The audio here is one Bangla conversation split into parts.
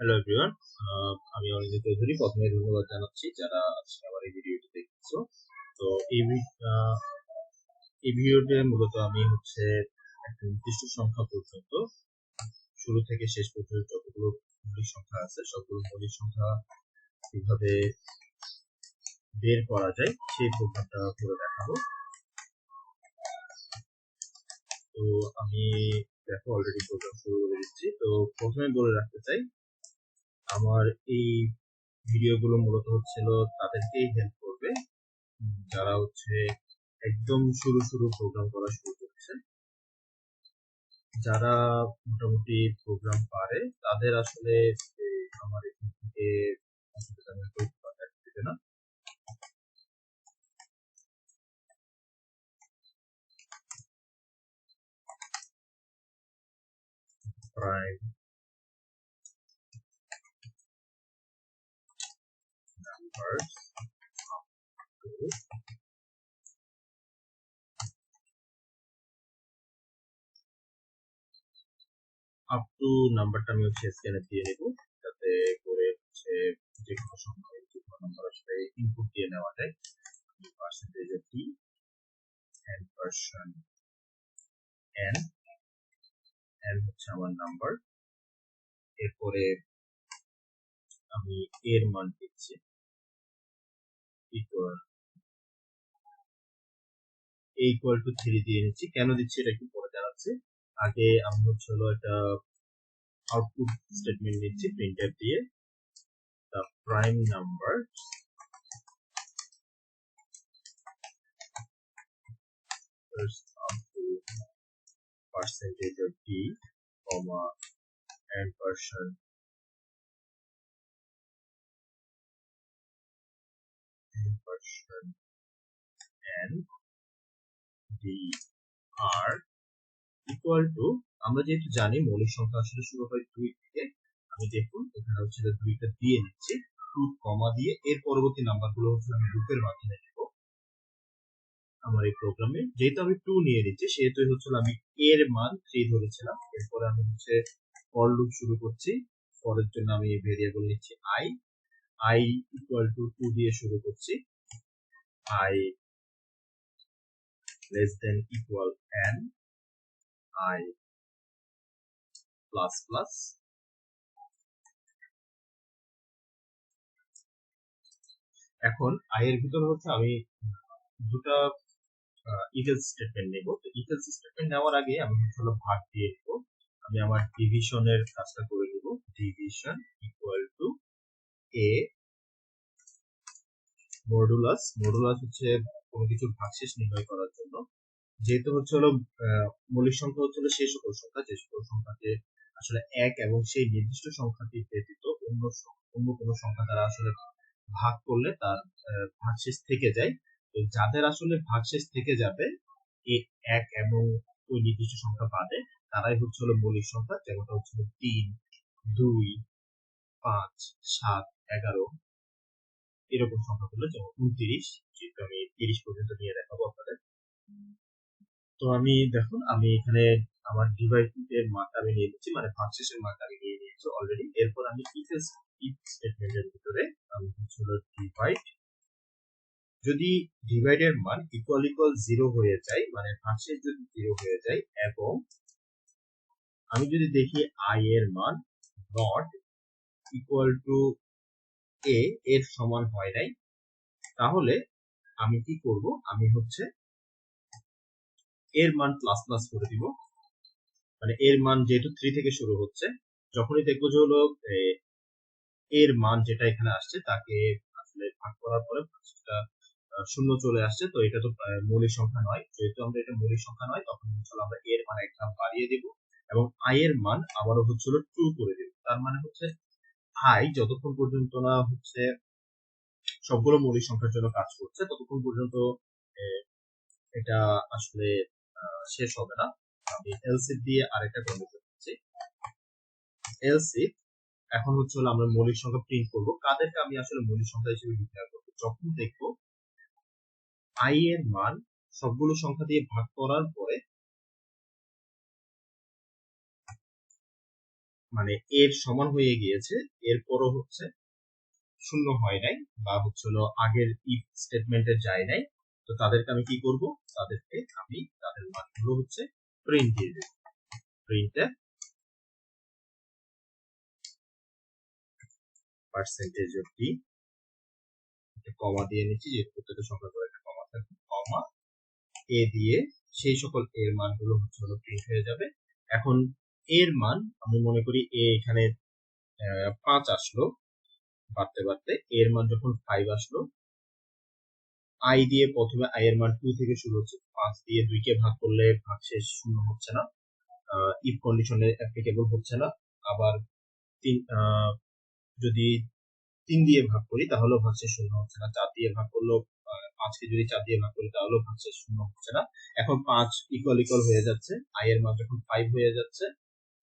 হ্যালো এভরিওয়ান আমি অরিজিৎ চৌধুরী প্রথমে ধন্যবাদ জানাচ্ছি যারা আজকে আমার এই ভিডিওটি দেখছ। তো এই এই ভিডিওতে মূলত আমি হচ্ছে একটা নির্দিষ্ট সংখ্যা পর্যন্ত, শুরু থেকে শেষ পর্যন্ত যতগুলো মৌলিক সংখ্যা আছে, সবগুলো মৌলিক সংখ্যা কীভাবে বের করা যায় সেই প্রোগ্রামটা করে দেখাবো। তো আমি দেখো অলরেডি প্রোগ্রাম শুরু করে দিচ্ছি। তো প্রথমে বলে রাখতে চাই আমার এই ভিডিওগুলো মূলত হচ্ছিল তাদেরকেই হেল্প করবে। যারা হচ্ছে একদম শুরু শুরু প্রোগ্রাম করা শুরু করছে। যারা মোটামুটি প্রোগ্রাম পারে, তাদের আসলে আমার এখান থেকে তেমন একটা না প্রাইম নাম্বারস আপ টু নাম্বারটা আমি হচ্ছে স্ক্যানে দিয়ে নেব। যাতে করে হচ্ছে যে কোনো সংখ্যা যে কোনো নাম্বার আসলে ইনপুট দিয়ে নেওয়া যায়। Percentage of T N person N N হচ্ছে আমার নাম্বার এরপরে আমি এর মান দিচ্ছি। ইকুয়াল ইকুয়াল টু থ্রি দিয়ে নিচ্ছি কেন দিচ্ছি এটা একটু পরে জানাচ্ছি। আগে আমি হচ্ছে একটা আউটপুট স্টেটমেন্ট নিচ্ছি প্রিন্টএফ দিয়ে। the prime number first up to percentage of t, comma, and percent and d, r equal to, আমরা যেহেতু জানি মৌলিক সংখ্যা আসলে শুরু হয় দুই থেকে, আমি দেখুন এখানে হচ্ছে দুইটা দিয়ে নিচ্ছি টু কমা দিয়ে, এর পরবর্তী নাম্বারগুলো হচ্ছে আমি লুপের মাধ্যমে দেব। আমার এই প্রোগ্রামে যেহেতু আমি টু নিয়ে নিচ্ছি সেহেতু হচ্ছে আমি এর মান থ্রি ধরেছিলাম, এরপরে আমি হচ্ছে ফর লুপ শুরু করছি ফরের জন্য আমি ভেরিয়েবল নিচ্ছি I I equal to two দিয়ে শুরু করছি। I less than equal N I plus plus এখন আই এর ভিতর হচ্ছে আমি দুটা ইফেলস স্টেটমেন্ট নেব। তো ইফেলস স্টেটমেন্ট নেওয়ার আগে আমি হলো ভাগ দিয়ে দেব আমি আমার ডিভিশনের কাজটা করে দেব division equal to A modulus modulus হচ্ছে কোনো কিছুর ভাগশেষ নির্ণয় করার জন্য। যেহেতু হচ্ছে হলো মৌলিক সংখ্যা হচ্ছে হলো সেই সকল সংখ্যা, যে সকল সংখ্যাকে আসলে এক এবং সেই নির্দিষ্ট সংখ্যাটি ব্যতীত অন্য অন্য কোনো সংখ্যা দ্বারা আসলে ভাগ করলে তার ভাগশেষ থেকে যায়। তো যাদের আসলে ভাগশেষ থেকে যাবে এই এক এবং ওই নির্দিষ্ট সংখ্যা বাদে তারাই হচ্ছে হলো মৌলিক সংখ্যা, যেমনটা হচ্ছে হলো তিন, দুই, পাঁচ, সাত এগারো। এরকম সংখ্যাগুলো যেমন উনত্রিশ, যেহেতু আমি তিরিশ পর্যন্ত নিয়ে দেখাবো আপনাদের। তো আমি, দেখুন, আমি এখানে আমার ডিভাইসের মানটা আমি নিয়ে নিচ্ছি মানে ভাগশেষের মানটা আমি নিয়ে নিয়েছি অলরেডি এরপর আমি ইফ ইফ স্টেটমেন্টের ভিতরে আমি হচ্ছে হলো ডিভাইড যদি ডিভাইডের মান ইকুয়াল ইকুয়াল জিরো হয়ে যায় মানে ভাগশেষ যদি জিরো হয়ে যায়, এবং আমি যদি দেখি আই এর মান নট ইকুয়াল টু এ এর সমান হয় নাই। তাহলে আমি কি করব? আমি হচ্ছে এর মান প্লাস প্লাস করে দিব। মানে এর মান যেহেতু থ্রি থেকে শুরু হচ্ছে, যখনই দেখব যে হলো এর মান যেটা এখানে আসছে, তাকে আসলে ভাগ করার পরে শূন্য চলে আসছে। তো এটা তো মৌলিক সংখ্যা নয়। যেহেতু আমরা এটা মৌলিক সংখ্যা নয়, তখন হচ্ছে আমরা এর মান একটা বাড়িয়ে দিব এবং আই এর মান আবারও হচ্ছে হলো ট্রু করে দিব। তার মানে হচ্ছে আই যতক্ষণ পর্যন্ত না হচ্ছে সবগুলো মৌলিক সংখ্যার জন্য কাজ করছে, ততক্ষণ পর্যন্ত এটা আসলে শেষ হবে না। আমি এলসি দিয়ে আরেকটা কন্ডিশন দিচ্ছি। এলসি এখন হচ্ছে হলো আমরা মৌলিক সংখ্যা প্রিন্ট করব। কাদেরকে আমি আসলে মৌলিক সংখ্যা হিসেবে ডিক্লেয়ার করব? যখন দেখব আই এর মান সবগুলো সংখ্যা দিয়ে ভাগ করার পরে মানে এর সমান হয়ে গিয়েছে, এরপরও হচ্ছে শূন্য হয় নাই বা হচ্ছে হলো আগের ইফ স্টেটমেন্টে যায় নাই, তো তাদেরকে আমি কি করব? তাদেরকে আমি তাদের মানগুলো হচ্ছে প্রিন্ট দিয়ে দেব। প্রিন্টে পার্সেন্টেজ অফ টি কমা দিয়ে নিচ্ছি, যে প্রত্যেকটা সংখ্যা করে একটা কমা থাকবে কমা এ দিয়ে সেই সকল এর মানগুলো হচ্ছে হলো প্রিন্ট হয়ে যাবে। এখন এর মান আমি মনে করি এ এখানে পাঁচ আসলো। বাড়তে বাড়তে এর মান যখন ফাইভ আসলো আই দিয়ে প্রথমে আই এর মান টু থেকে শুরু হচ্ছে। পাঁচ দিয়ে দুইকে ভাগ করলে ভাগ শেষ শূন্য হচ্ছে না। ইফ কন্ডিশনে অ্যাপ্লিকেবল হচ্ছে না। আবার তিন যদি তিন দিয়ে ভাগ করি তাহলেও ভাগশেষ শূন্য হচ্ছে না। চার দিয়ে ভাগ করলেও পাঁচকে যদি চার দিয়ে ভাগ করি তাহলেও ভাগশেষ শূন্য হচ্ছে না। এখন পাঁচ ইকুয়াল ইকুয়াল হয়ে যাচ্ছে। আই এর মান যখন ফাইভ হয়ে যাচ্ছে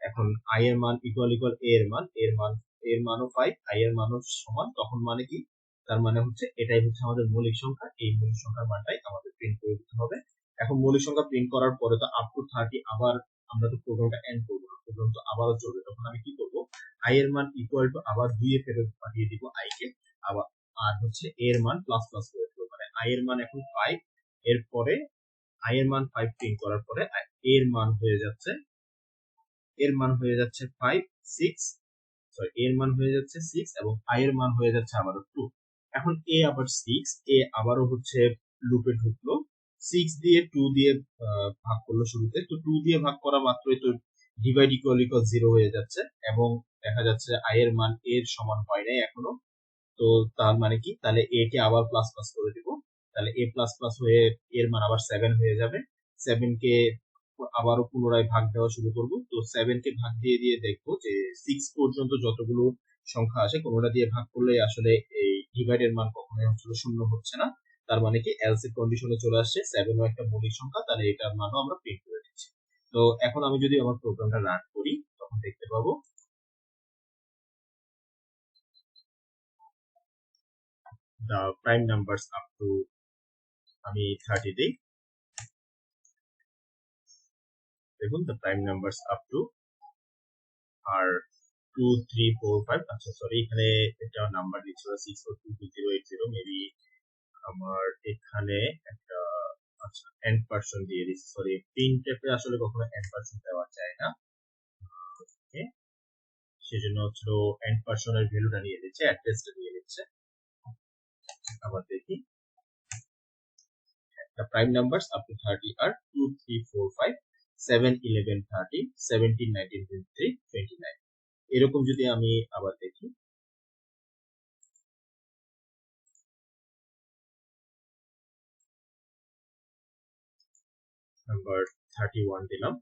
এখন আই এর মান ইকুয়াল ইকুয়াল এ এর মান এর মান এর মানও ফাইভ আই এর মানও সমান, তখন মানে কি? তার মানে হচ্ছে এটাই হচ্ছে আমাদের মৌলিক সংখ্যা, এই মৌলিক সংখ্যার মানটাই আমাদের প্রিন্ট করে দিতে হবে। এখন মৌলিক সংখ্যা প্রিন্ট করার পরে তো আপ টু থার্টি আবার আমরা তো প্রোগ্রামটা এন্ড করব প্রোগ্রাম তো আবারও চলবে, তখন আমি কি করব? আই এর মান ইকুয়াল টু আবার দুইয়ে ফেরত পাঠিয়ে দিব আই কে, আবার আর হচ্ছে এর মান প্লাস প্লাস করে দেবো। মানে আই এর মান এখন ফাইভ এরপরে আই এর মান ফাইভ প্রিন্ট করার পরে এর মান হয়ে যাচ্ছে এর মান হয়ে যাচ্ছে ফাইভ সিক্স সরি এর মান হয়ে যাচ্ছে সিক্স এবং আই এর মান হয়ে যাচ্ছে আবারও টু এখন এ আবার সিক্স এ আবারও হচ্ছে লুপে ঢুকলো। সিক্স দিয়ে টু দিয়ে ভাগ করল শুরুতে। তো টু দিয়ে ভাগ করা মাত্রই তো ডিভাইড ইকুয়াল ইকুয়াল জিরো হয়ে যাচ্ছে এবং দেখা যাচ্ছে আই এর মান এর সমান হয় নাই এখনও। তো তার মানে কি? তাহলে এ কে আবার প্লাস প্লাস করে দিব। তাহলে এ প্লাস প্লাস হয়ে এর মান আবার সেভেন হয়ে যাবে। সেভেন কে আবারও পুনরায় ভাগ দেওয়া শুরু করব। তো সেভেন কে ভাগ দিয়ে দিয়ে দেখব যে সিক্স পর্যন্ত যতগুলো সংখ্যা আছে, কোনোটা দিয়ে ভাগ করলে আসলে এই ডিভাইডের মান কখনোই আসলে শূন্য হচ্ছে না। তার মানে কি এলসি কন্ডিশনে চলে আসছে সেভেনও একটা মৌলিক সংখ্যা, তাহলে এটার মানও আমরা প্রিন্ট করে দিচ্ছি তো এখন আমি যদি আমার প্রোগ্রামটা রান করি, তখন দেখতে পাবো। The prime numbers up to আমি 30 দিই। দেখুন, the prime numbers up to আর টু থ্রি ফোর ফাইভ আচ্ছা সরি এখানে একটা নাম্বার দিচ্ছিল six four two two zero eight zero maybe আমার এখানে একটা আচ্ছা এন্ড পার্সন দিয়ে দিচ্ছি সরি প্রিন্ট টেপে আসলে কখনো এন্ড পার্সন দেওয়া যায় না। ওকে সেজন্য হচ্ছে এন্ড পার্সনের ভ্যালুটা নিয়ে দিচ্ছে অ্যাড্রেসটা নিয়ে নিচ্ছে। আবার দেখি the prime numbers up to 30 are 2 3 4 5 7 11 30 17 19 23 29 এরকম যদি আমি আবার দেখি। নাম্বার 31 দিলাম।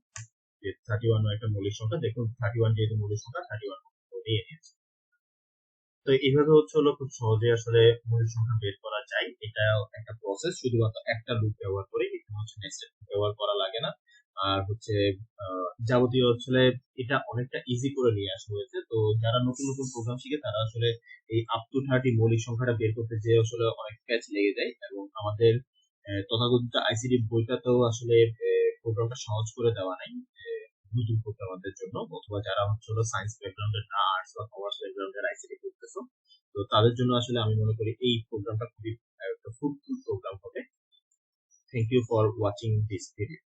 যে 31 একটা মৌলিক সংখ্যা, দেখুন 31 যেহেতু মৌলিক সংখ্যা 31 নিয়ে নিয়েছে তো এইভাবে হচ্ছে হলো খুব সহজে আসলে মৌলিক সংখ্যা বের করা যায়। এটা একটা প্রসেস শুধুমাত্র একটা লুপ ব্যবহার করে এখানে হচ্ছে নেক্সট ব্যবহার করা লাগে না। আর হচ্ছে যাবতীয় আসলে এটা অনেকটা ইজি করে নিয়ে আসা হয়েছে। তো যারা নতুন নতুন প্রোগ্রাম শিখে, তারা আসলে এই আপ টু থার্টি মৌলিক সংখ্যাটা বের করতে যে আসলে অনেক প্যাচ লেগে যায় এবং আমাদের তথাকথিত আইসিডি বইটাতেও আসলে প্রোগ্রামটা সহজ করে দেওয়া নাই নতুন প্রোগ্রামারদের জন্য। অথবা যারা হচ্ছে সায়েন্স ব্যাকগ্রাউন্ডের না আর্টস বা কমার্স ব্যাকগ্রাউন্ডের আইসিডি করতেছো, তো তাদের জন্য আসলে আমি মনে করি এই প্রোগ্রামটা খুবই একটা ফ্রুটফুল প্রোগ্রাম হবে। Thank you for watching this video